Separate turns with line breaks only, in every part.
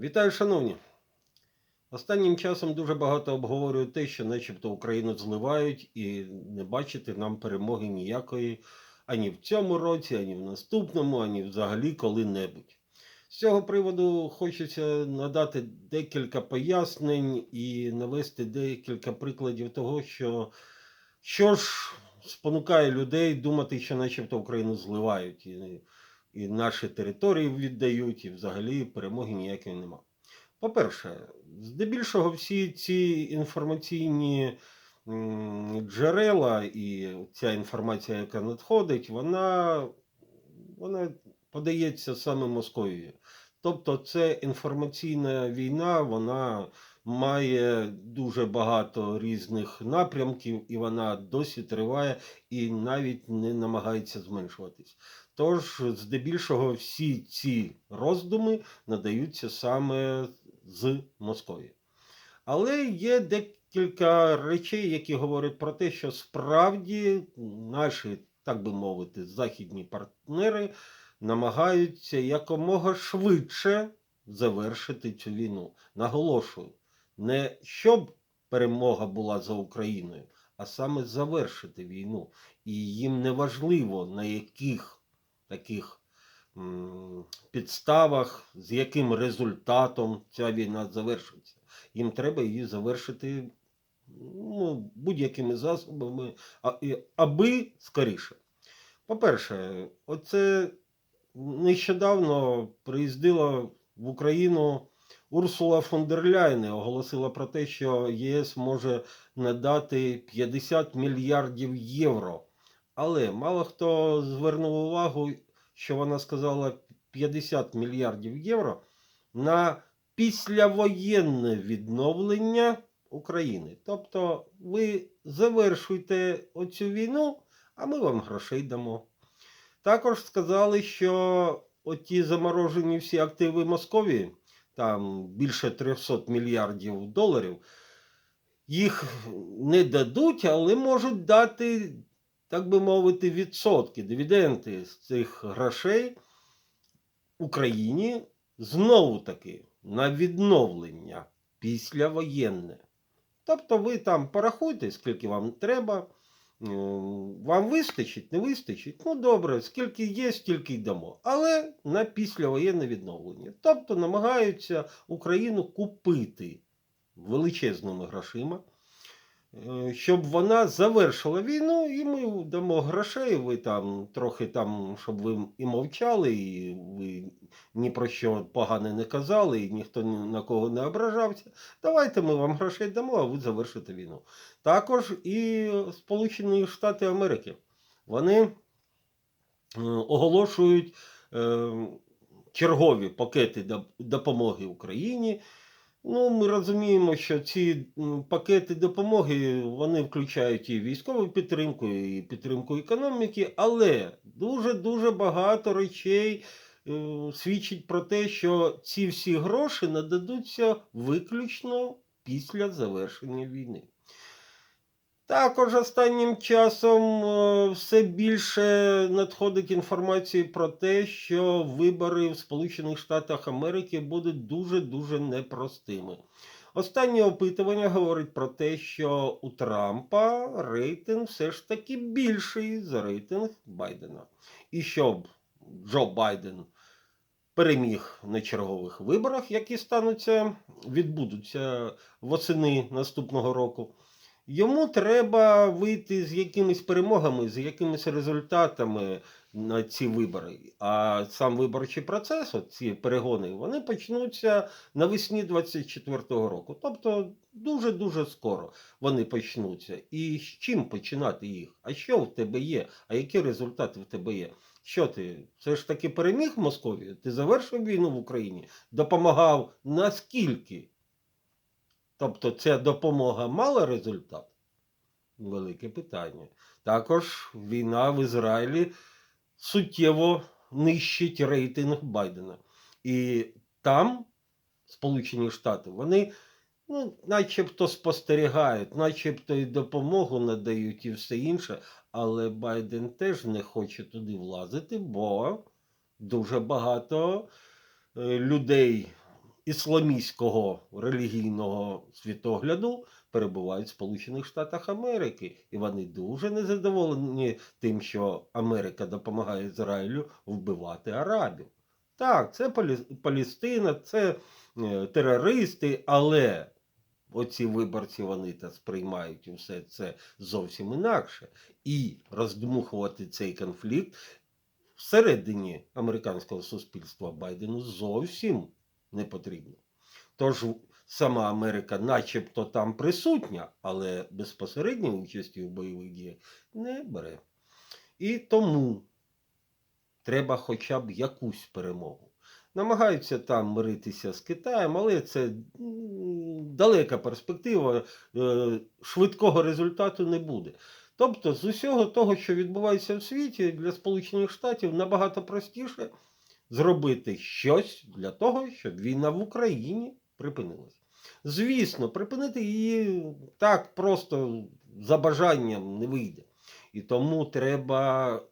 Вітаю, шановні! Останнім часом дуже багато обговорюють те, що начебто Україну зливають і не бачити нам перемоги ніякої ані в цьому році, ані в наступному, ані взагалі коли-небудь. З цього приводу хочеться надати декілька пояснень і навести декілька прикладів того, що, що ж спонукає людей думати, що начебто Україну зливають і наші території віддають, і взагалі перемоги ніякої нема. По-перше, здебільшого всі ці інформаційні джерела і ця інформація, яка надходить, вона, вона подається саме Московією. Тобто це інформаційна війна, вона має дуже багато різних напрямків, і вона досі триває і навіть не намагається зменшуватись. Тож, здебільшого, всі ці роздуми надаються саме з Московії. Але є декілька речей, які говорять про те, що справді наші, так би мовити, західні партнери намагаються якомога швидше завершити цю війну. Наголошую, не щоб перемога була за Україною, а саме завершити війну. І їм не важливо, на яких таких підставах, з яким результатом ця війна завершиться. Їм треба її завершити ну, будь-якими засобами, аби скоріше. По-перше, оце нещодавно приїздила в Україну Урсула фон дер Ляйн оголосила про те, що ЄС може надати 50 мільярдів євро. Але мало хто звернув увагу, що вона сказала 50 мільярдів євро на післявоєнне відновлення України. Тобто ви завершуйте оцю війну, а ми вам грошей дамо. Також сказали, що оті заморожені всі активи Московії, там більше 300 мільярдів доларів, їх не дадуть, але можуть дати, так би мовити, відсотки, дивіденди з цих грошей Україні знову таки на відновлення післявоєнне. Тобто ви там порахуйте, скільки вам треба. М, Вам вистачить, не вистачить. Ну добре, скільки є, стільки й дамо. Але на післявоєнне відновлення. Тобто намагаються Україну купити величезними грошима, е, щоб вона завершила війну, і ми дамо грошей. Ви там трохи там, щоб ви і мовчали, і ви ні про що погане не казали, і ніхто ні на кого не ображався. Давайте ми вам грошей дамо, а ви завершите війну. Також і Сполучені Штати Америки. Вони е, оголошують е, чергові пакети допомоги Україні. Ну, ми розуміємо, що ці пакети допомоги вони включають і військову підтримку, і підтримку економіки, але дуже-дуже багато речей е, свідчить про те, що ці всі гроші нададуться виключно після завершення війни. Також останнім часом е, все більше надходить інформації про те, що вибори в Сполучених Штатах Америки будуть дуже-дуже непростими. Останнє опитування говорить про те, що у Трампа рейтинг все ж таки більший за рейтинг Байдена. І щоб Джо Байден переміг на чергових виборах, які стануться, відбудуться восени наступного року. Йому треба вийти з якимись перемогами, з якимись результатами на ці вибори. А сам виборчий процес, ці перегони, вони почнуться навесні 24-го року. Тобто дуже-дуже скоро вони почнуться. І з чим починати їх? А що в тебе є? А які результати в тебе є? Що ти? Все ж таки переміг в Московії? Ти завершив війну в Україні? Допомагав наскільки? Тобто ця допомога мала результат? Велике питання. Також війна в Ізраїлі суттєво нищить рейтинг Байдена. І там Сполучені Штати, вони ну, начебто спостерігають, начебто і допомогу надають і все інше, але Байден теж не хоче туди влазити, бо дуже багато е, людей ісламістського релігійного світогляду перебувають в Сполучених Штатах Америки, і вони дуже незадоволені тим, що Америка допомагає Ізраїлю вбивати арабів. Так, це Палістина, це е, терористи, але оці виборці вони та сприймають усе це зовсім інакше. І роздмухувати цей конфлікт всередині американського суспільства Байдену зовсім не потрібно. Тож сама Америка, начебто, там присутня, але безпосередньої участі в бойових діях не бере. І тому треба хоча б якусь перемогу. Намагаються там миритися з Китаєм, але це далека перспектива, е, швидкого результату не буде. Тобто, з усього того, що відбувається в світі, для Сполучених Штатів набагато простіше зробити щось для того, щоб війна в Україні припинилась. Звісно, припинити її так просто за бажанням не вийде. І тому треба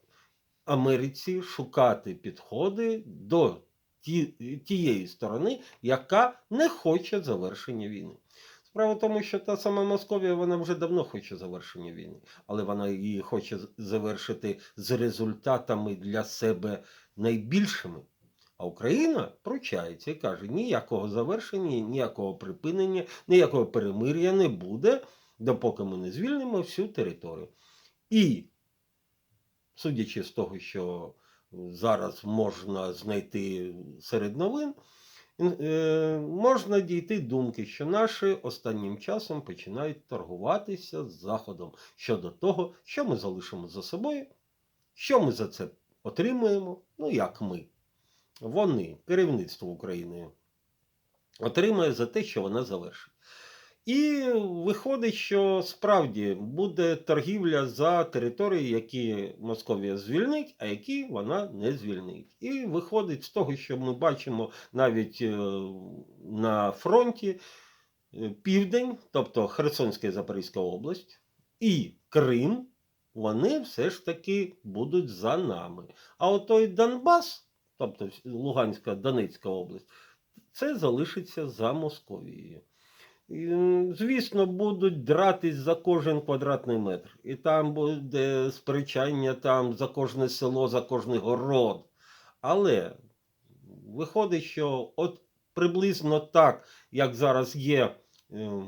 Америці шукати підходи до тієї сторони, яка не хоче завершення війни. Справа в тому, що та сама Московія вона вже давно хоче завершення війни, але вона її хоче завершити з результатами для себе найбільшими. А Україна пручається і каже: ніякого завершення, ніякого припинення, ніякого перемир'я не буде, допоки ми не звільнимо всю територію. І судячи з того, що зараз можна знайти серед новин, е, можна дійти думки, що наші останнім часом починають торгуватися з Заходом щодо того, що ми залишимо за собою, що ми за це отримуємо, ну як ми. Вони, керівництво України, отримує за те, що вона завершить. І виходить, що справді буде торгівля за території, які Московія звільнить, а які вона не звільнить. І виходить з того, що ми бачимо навіть е, на фронті е, південь, тобто Херсонська і Запорізька область, і Крим, вони все ж таки будуть за нами. А от той Донбас, тобто Луганська, Донецька область, це залишиться за Московією. І, Звісно, будуть дратись за кожен квадратний метр. І там буде сперечання там за кожне село, за кожний город. Але виходить, що от приблизно так, як зараз є е,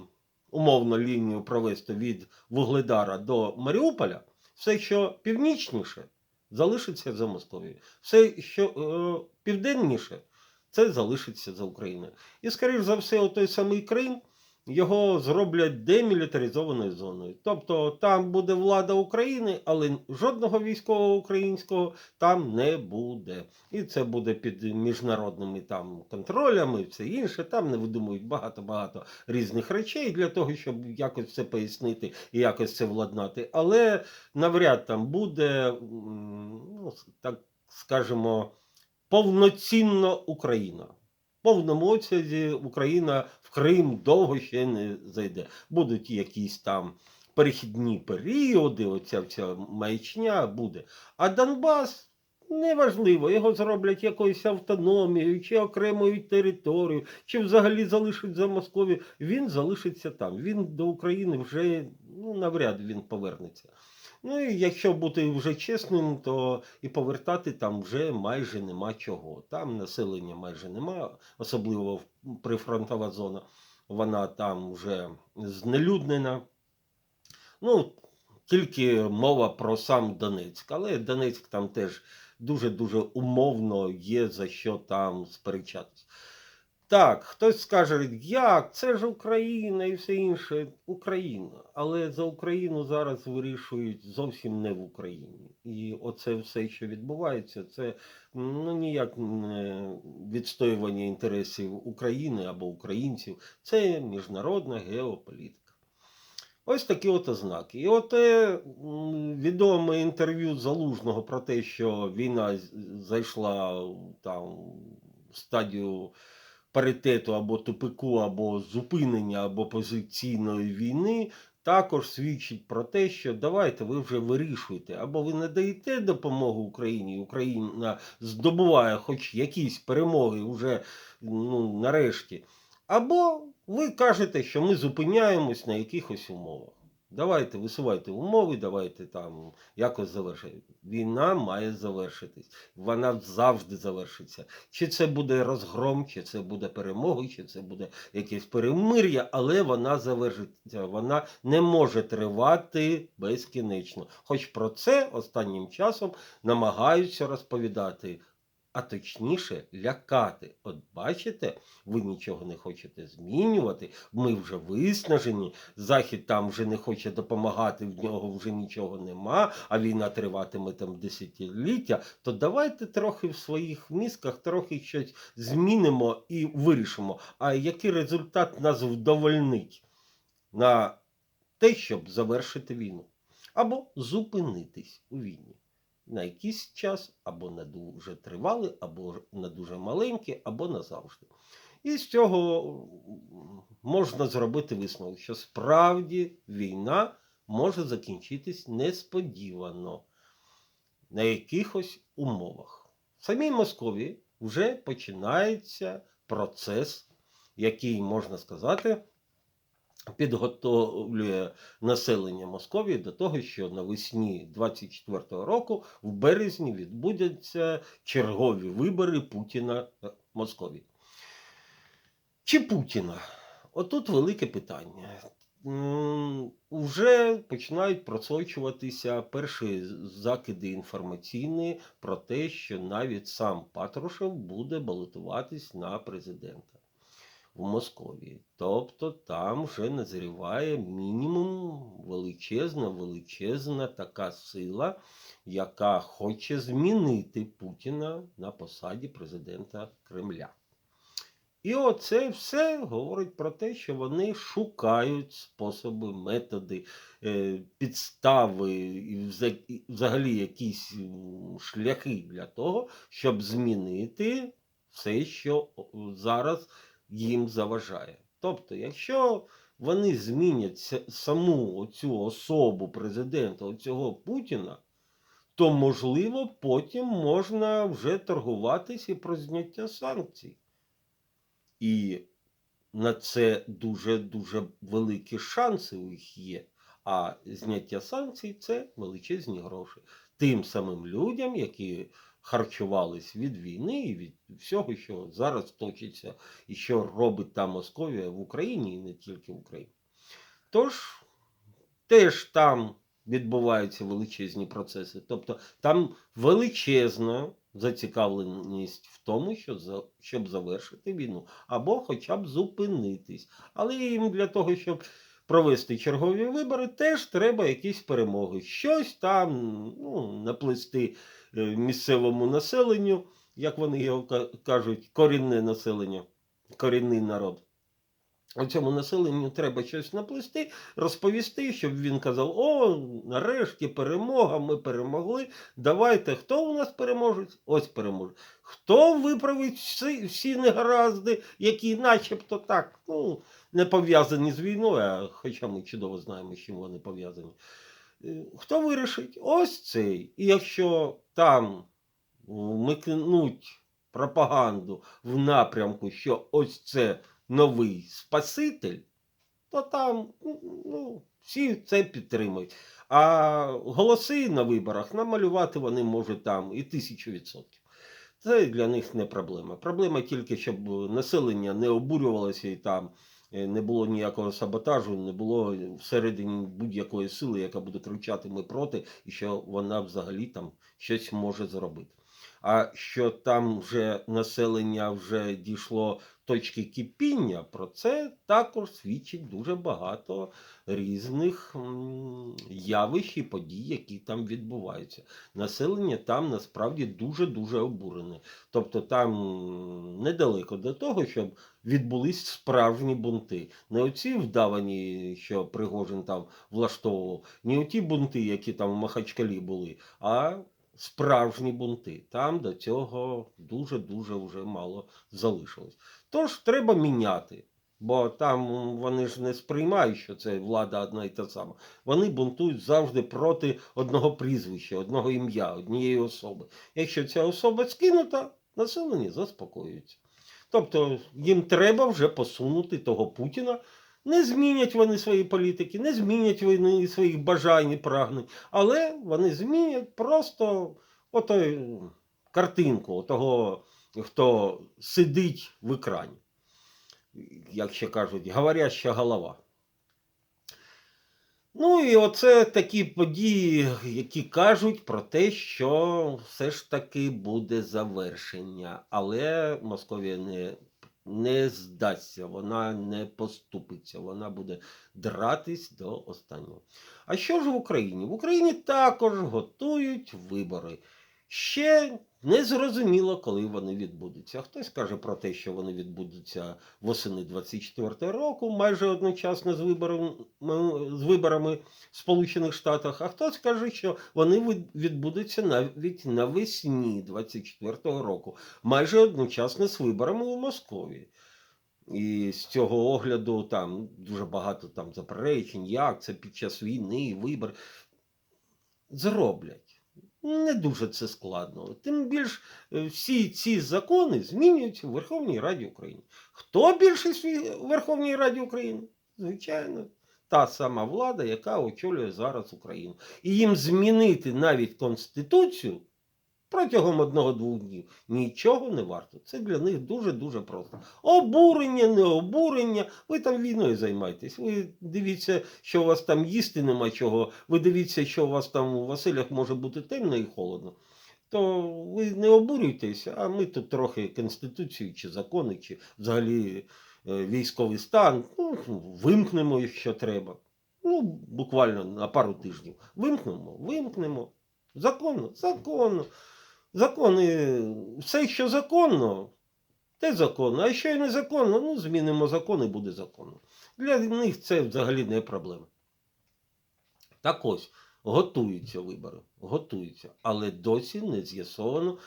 умовно лінію провести від Вугледара до Маріуполя, все, що північніше, залишиться за Московією. Все, що е, південніше, це залишиться за Україною. І, скоріш за все, той самий Крим його зроблять демілітаризованою зоною. Тобто там буде влада України, але жодного військового українського там не буде. І це буде під міжнародними там контролями, все інше. Там не видумують багато-багато різних речей для того, щоб якось це пояснити і якось це владнати. Але навряд там буде, ну, так скажемо, повноцінно Україна. Повному обсязі Україна в Крим довго ще не зайде. Будуть якісь там перехідні періоди, оця вся маячня буде. А Донбас неважливо, його зроблять якоюсь автономією, чи окремою територією, чи взагалі залишать за Московію. Він залишиться там. Він до України вже ну, навряд він повернеться. Ну і якщо бути вже чесним, то і повертати там вже майже нема чого. Там населення майже нема, особливо прифронтова зона. Вона там вже знелюднена. Ну, тільки мова про сам Донецьк. Але Донецьк там теж дуже-дуже умовно є за що там сперечатись. Так, хтось скаже, як, це ж Україна і все інше. Україна. Але за Україну зараз вирішують зовсім не в Україні. І оце все, що відбувається, це ну, ніяк не відстоювання інтересів України або українців. Це міжнародна геополітика. Ось такі от ознаки. І от е, відоме інтерв'ю Залужного про те, що війна зайшла там в стадію паритету або тупику, або зупинення, або позиційної війни. також свідчить про те, що давайте ви вже вирішуєте, або ви не даєте допомогу Україні, Україна здобуває хоч якісь перемоги вже ну, нарешті, або ви кажете, що ми зупиняємось на якихось умовах. Давайте висувайте умови, давайте там якось завершити. Війна має завершитись. Вона завжди завершиться. Чи це буде розгром, чи це буде перемога, чи це буде якесь перемир'я, але вона завершиться. Вона не може тривати безкінечно. Хоч про це останнім часом намагаються розповідати. А точніше лякати. От бачите, ви нічого не хочете змінювати, ми вже виснажені, Захід там вже не хоче допомагати, в нього вже нічого нема, а війна триватиме там десятиліття, то давайте трохи в своїх мізках трохи щось змінимо і вирішимо. А який результат нас вдовольнить на те, щоб завершити війну? Або зупинитись у війні на якийсь час, або на дуже тривалий, або на дуже маленький, або назавжди. І з цього можна зробити висновок, що справді війна може закінчитись несподівано на якихось умовах. В самій Московії вже починається процес, який, можна сказати, підготовлює населення Московії до того, що навесні 24-го року в березні відбудуться чергові вибори Путіна в Московії. Чи Путіна? Отут велике питання. М, Уже починають просочуватися перші закиди інформаційні про те, що навіть сам Патрушев буде балотуватись на президента в Московії. Тобто там вже назріває мінімум величезна, величезна така сила, яка хоче змінити Путіна на посаді президента Кремля. І оце все говорить про те, що вони шукають способи, методи, е, підстави і взагалі якісь шляхи для того, щоб змінити все, що зараз їм заважає. Тобто, якщо вони змінять саму цю особу президента, оцього Путіна, то можливо потім можна вже торгуватися і про зняття санкцій. І на це дуже-дуже великі шанси у них є. А зняття санкцій це величезні гроші. Тим самим людям, які харчувались від війни і від всього, що зараз точиться і що робить та Московія в Україні, і не тільки в Україні. Тож, теж там відбуваються величезні процеси. Тобто там величезна зацікавленість в тому, щоб завершити війну, або хоча б зупинитись. Але їм для того, щоб провести чергові вибори, теж треба якісь перемоги. Щось там ну, наплести е, місцевому населенню, як вони його кажуть, корінне населення, корінний народ. У Цьому населенню треба щось наплести, розповісти, щоб він казав: о, нарешті перемога, ми перемогли. Давайте, хто у нас переможець? Ось переможе. Хто виправить всі, всі негаразди, які начебто так, ну, не пов'язані з війною, хоча ми чудово знаємо, з чим вони пов'язані. Е, Хто вирішить? Ось цей. І якщо там вмикнуть пропаганду в напрямку, що ось це новий Спаситель, то там ну, всі це підтримують. А голоси на виборах намалювати вони можуть там і тисячу відсотків. Це для них не проблема. Проблема тільки, щоб населення не обурювалося і там не було ніякого саботажу, не було всередині будь-якої сили, яка буде кричати ми проти, і що вона взагалі там щось може зробити. А що там вже населення вже дійшло точки кипіння, про це також свідчить дуже багато різних явищ і подій, які там відбуваються. Населення там насправді дуже-дуже обурене. Тобто там недалеко до того, щоб відбулись справжні бунти. Не оці вдавані, що Пригожин там влаштовував, не оті бунти, які там в Махачкалі були, а справжні бунти. Там до цього дуже-дуже вже мало залишилось. Тож треба міняти. Бо там вони ж не сприймають, що це влада одна і та сама. Вони бунтують завжди проти одного прізвища, одного ім'я, однієї особи. Якщо ця особа скинута, населення заспокоюється. Тобто їм треба вже посунути того Путіна. Не змінять вони свої політики, не змінять вони своїх бажань і прагнень, але вони змінять просто отой картинку того, хто сидить в екрані. Як ще кажуть, говоряща голова. Ну і оце такі події, які кажуть про те, що все ж таки буде завершення. Але Московія не, не здасться, вона не поступиться, вона буде дратись до останнього. А що ж в Україні? В Україні також готують вибори. Ще не зрозуміло, коли вони відбудуться. Хтось каже про те, що вони відбудуться восени 24 року, майже одночасно з виборами, з виборами в Сполучених Штатах, а хтось каже, що вони відбудуться навіть навесні 24 року, майже одночасно з виборами у Москві. І з цього огляду там дуже багато там заперечень, як це під час війни, вибори. Зроблять. Не дуже це складно. Тим більш е, всі ці закони змінюються в Верховній Раді України. Хто більшість в Верховній Раді України? Звичайно, та сама влада, яка очолює зараз Україну. І їм змінити навіть Конституцію протягом одного-двох днів нічого не варто. Це для них дуже-дуже просто. Обурення, не обурення. Ви там війною займаєтесь. Ви дивіться, що у вас там їсти нема чого. Ви дивіться, що у вас там у Василях може бути темно і холодно. То ви не обурюйтеся, а ми тут трохи Конституцію чи закони, чи взагалі е, військовий стан ну, вимкнемо, якщо треба. Ну, буквально на пару тижнів. Вимкнемо, вимкнемо. Законно, законно. Закони, все, що законно, те законно. А що і незаконно, ну, змінимо закон і буде законно. Для них це взагалі не проблема. Так ось, готуються вибори, готуються, але досі не з'ясовано,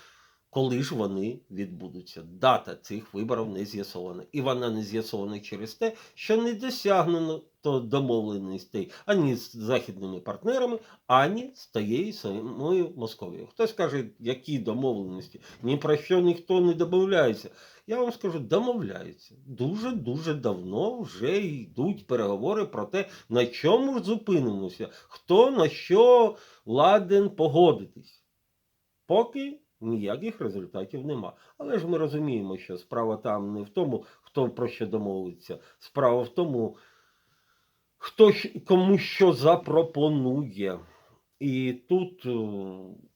коли ж вони відбудуться. Дата цих виборів не з'ясована. І вона не з'ясована через те, що не досягнено домовленостей ані з західними партнерами, ані з тією самою Московією. Хтось каже, які домовленості, ні про що ніхто не домовляється. Я вам скажу, домовляються. Дуже-дуже давно вже йдуть переговори про те, на чому ж зупинимося, хто на що ладен погодитись. Поки ніяких результатів нема. Але ж ми розуміємо, що справа там не в тому, хто про що домовиться. Справа в тому, хто кому що запропонує. І тут е,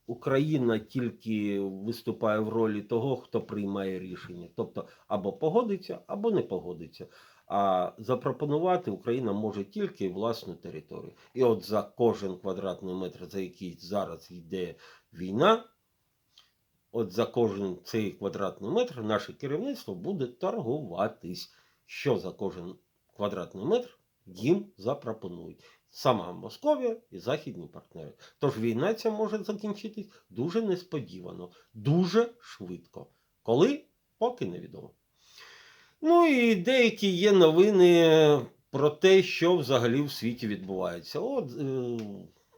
Україна тільки виступає в ролі того, хто приймає рішення. Тобто або погодиться, або не погодиться. А запропонувати Україна може тільки власну територію. І от за кожен квадратний метр, за який зараз йде війна, от за кожен цей квадратний метр наше керівництво буде торгуватись. Що за кожен квадратний метр їм запропонують. Сама Московія і західні партнери. Тож війна ця може закінчитись дуже несподівано, дуже швидко. Коли? Поки невідомо. Ну і деякі є новини про те, що взагалі в світі відбувається. От е,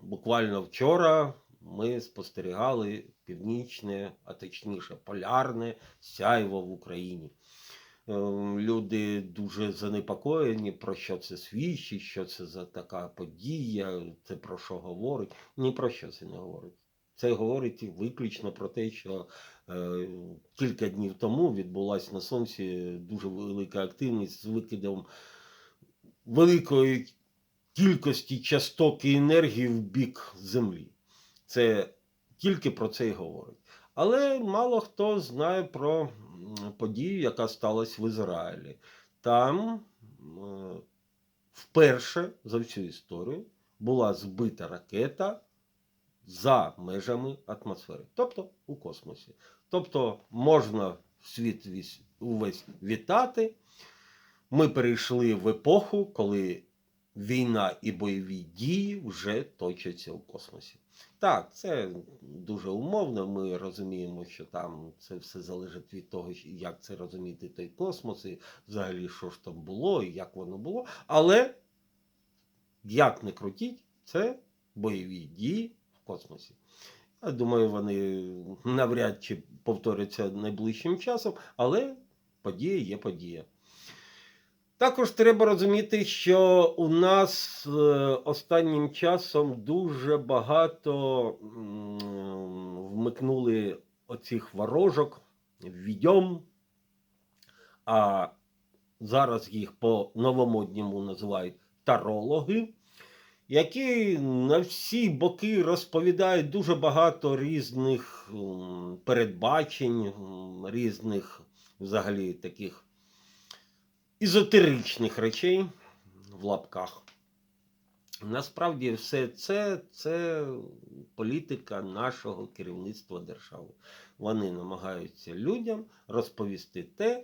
буквально вчора ми спостерігали північне, а точніше полярне сяйво в Україні. Е, Люди дуже занепокоєні, про що це свідчить, що це за така подія, це про що говорить. Ні про що це не говорить. Це говорить виключно про те, що е, кілька днів тому відбулася на сонці дуже велика активність з викидом великої кількості часток і енергії в бік Землі. Це тільки про це й говорить. Але мало хто знає про подію, яка сталася в Ізраїлі. Там вперше за всю історію була збита ракета за межами атмосфери, тобто у космосі. Тобто можна світ увесь вітати. Ми перейшли в епоху, коли війна і бойові дії вже точаться у космосі. Так, це дуже умовно. Ми розуміємо, що там це все залежить від того, як це розуміти той космос, і взагалі що ж там було, і як воно було. Але як не крутіть, це бойові дії в космосі. Я думаю, вони навряд чи повторяться найближчим часом, але подія є подія. Також треба розуміти, що у нас е, останнім часом дуже багато вмикнули оцих ворожок, відьом, а зараз їх по новомодньому називають тарологи, які на всі боки розповідають дуже багато різних передбачень, різних взагалі таких езотеричних речей в лапках. Насправді, все це це політика нашого керівництва держави. Вони намагаються людям розповісти те,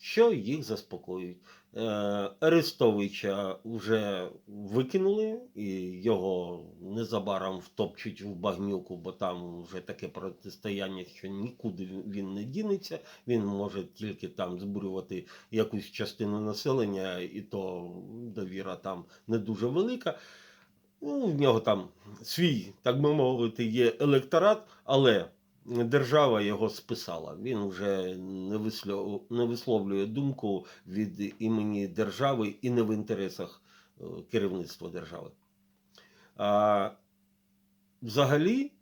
що їх заспокоюють. Е, Арестовича вже викинули, і його незабаром втопчуть в багнюку, бо там вже таке протистояння, що нікуди він не дінеться. Він може тільки там збурювати якусь частину населення, і то довіра там не дуже велика. Ну, в нього там свій, так би мовити, є електорат, але держава його списала. Він вже не, вислов... не висловлює думку від імені держави і не в інтересах е, керівництва держави. А, взагалі,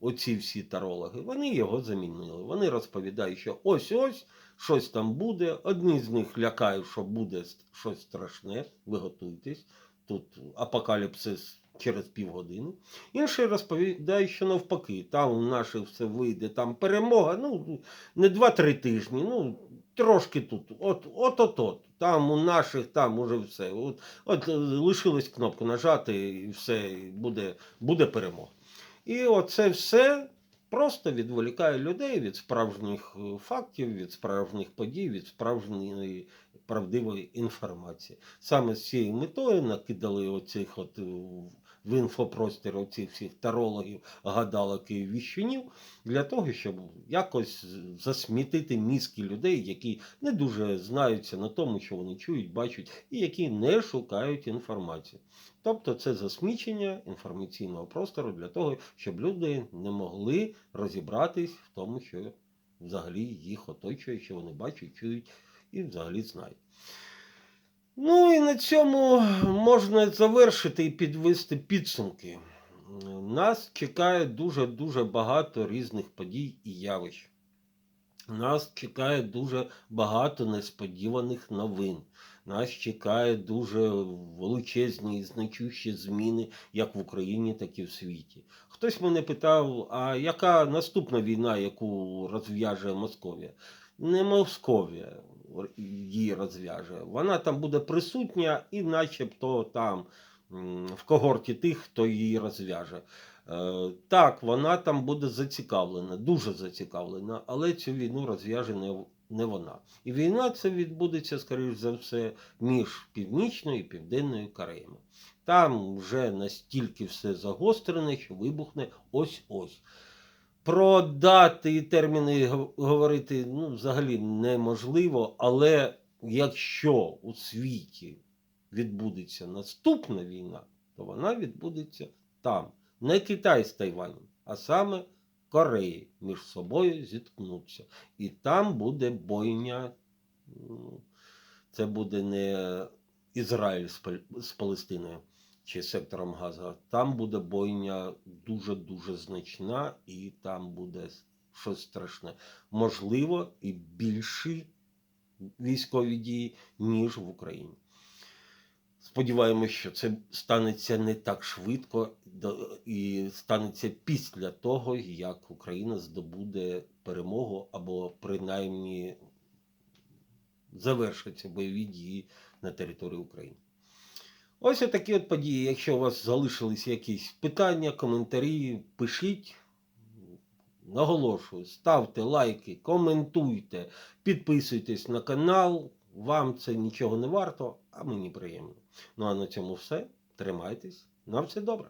оці всі тарологи, вони його замінили. Вони розповідають, що ось-ось щось там буде. Одні з них лякають, що буде щось страшне, ви готуйтесь. Тут апокаліпсис через півгодини. Інший розповідає, що навпаки, там у наших все вийде, там перемога, ну, не 2-3 тижні, ну, трошки тут, от, от, от, от. Там у наших, там уже все. От, от е, лишилось кнопку нажати, і все, буде, буде перемога. І оце все просто відволікає людей від справжніх е, фактів, від справжніх подій, від справжньої правдивої інформації. Саме з цією метою накидали оцих от е, в інфопростір оцих всіх тарологів, гадалок і віщунів для того, щоб якось засмітити мізки людей, які не дуже знаються на тому, що вони чують, бачать, і які не шукають інформацію. Тобто це засмічення інформаційного простору для того, щоб люди не могли розібратись в тому, що взагалі їх оточує, що вони бачать, чують і взагалі знають. Ну і на цьому можна завершити і підвести підсумки. Нас чекає дуже-дуже багато різних подій і явищ. Нас чекає дуже багато несподіваних новин. Нас чекає дуже величезні і значущі зміни як в Україні, так і в світі. Хтось мене питав, а яка наступна війна, яку розв'яже Московія? Не Московія її розв'яже. Вона там буде присутня і начебто там в когорті тих, хто її розв'яже. Е, Так, вона там буде зацікавлена, дуже зацікавлена, але цю війну розв'яже не, не вона. І війна це відбудеться, скоріш за все, між Північною і Південною Кореями. Там вже настільки все загострене, що вибухне ось-ось. Про дати і терміни говорити ну, взагалі неможливо, але якщо у світі відбудеться наступна війна, то вона відбудеться там. Не Китай з Тайванем, а саме Кореї між собою зіткнуться. І там буде бойня. ну, Це буде не Ізраїль з Палестиною чи сектором Газа. Там буде бойня дуже-дуже значна, і там буде щось страшне. Можливо, і більші військові дії, ніж в Україні. Сподіваємось, що це станеться не так швидко і станеться після того, як Україна здобуде перемогу або принаймні завершаться бойові дії на території України. Ось отакі от події. Якщо у вас залишились якісь питання, коментарі, пишіть. Наголошую, ставте лайки, коментуйте, підписуйтесь на канал. Вам це нічого не варто, а мені приємно. Ну а на цьому все. Тримайтесь. На все добре.